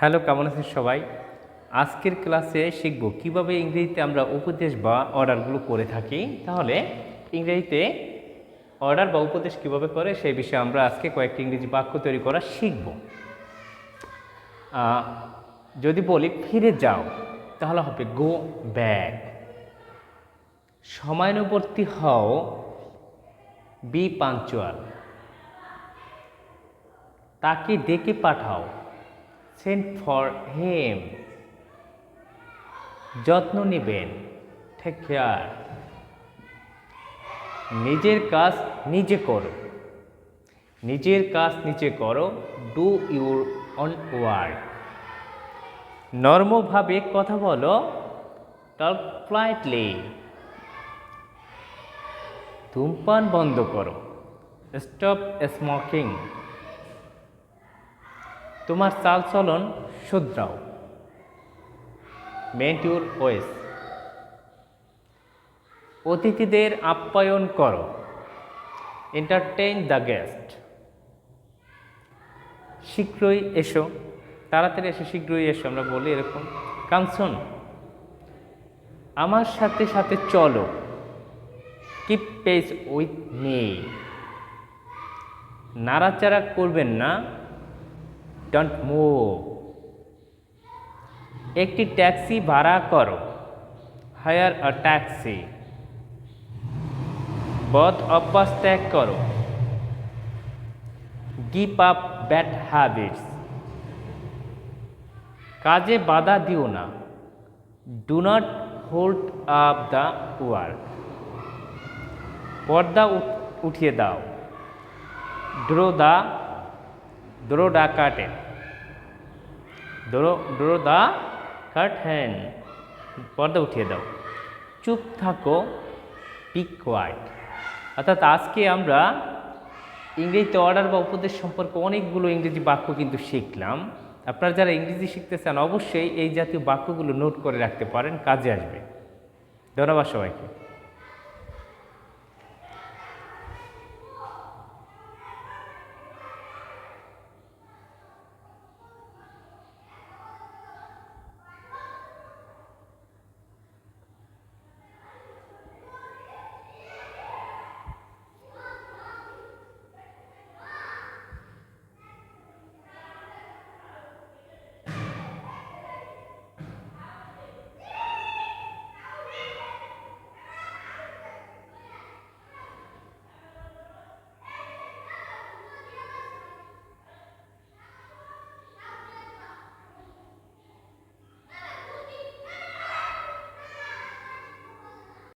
Hello, কেমন আছেন সবাই? আজকের ক্লাসে শিখব কীভাবে ইংরেজিতে আমরা উপদেশ বা অর্ডারগুলো করে থাকি। তাহলে ইংরেজিতে অর্ডার বা উপদেশ কীভাবে করে, সেই বিষয়ে আমরা আজকে কয়েকটি ইংরেজি বাক্য তৈরি করা শিখব। যদি বলি ফিরে যাও, তাহলে হবে গো ব্যাক সময়ানুবর্তী হও, বি পাঞ্চুয়াল। তাকে ডেকে পাঠাও। সেন্ড ফর হেম। যত্ন নেবেন। টেক কেয়ার নিজের কাজ নিজে করো। নিজের কাজ নিজে করো। ডু ইউর অন ওয়ার্ক নর্মভাবে কথা বলো। টক ফ্লাইটলি ধূমপান বন্ধ করো। স্টপ স্মোকিং তোমার চালচলন শুধরাও। মেন্ট ইউর ওয়েস। অতিথিদের আপ্যায়ন করো। এন্টারটেইন দ্য গেস্ট শীঘ্রই এসো। তাড়াতাড়ি এসো, শীঘ্রই এসো, আমরা বলি এরকম। কামসন আমার সাথে সাথে চলো। কিপ পেস উইথ মি নাড়াচাড়া করবেন না। ডোন্ট মুভ একটি ট্যাক্সি ভাড়া করো। হায়ার আ ট্যাক্সি বদ অভ্যাস ত্যাগ করো। গিপ আপ ব্যাড হ্যাবিটস কাজে বাধা দিও না। Do not hold up the work পর্দা উঠিয়ে দাও। Draw the the curtain draw draw the কাট হ্যান্ড পর্দা উঠিয়ে দাও চুপ থাকো পিক কোয়াইট অর্থাৎ আজকে আমরা ইংরেজিতে অর্ডার বা উপদেশ সম্পর্কে অনেকগুলো ইংরেজি বাক্য কিন্তু শিখলাম। আপনারা যারা ইংরেজি শিখতে চান, অবশ্যই এই জাতীয় বাক্যগুলো নোট করে রাখতে পারেন, কাজে আসবে। ধন্যবাদ সবাইকে।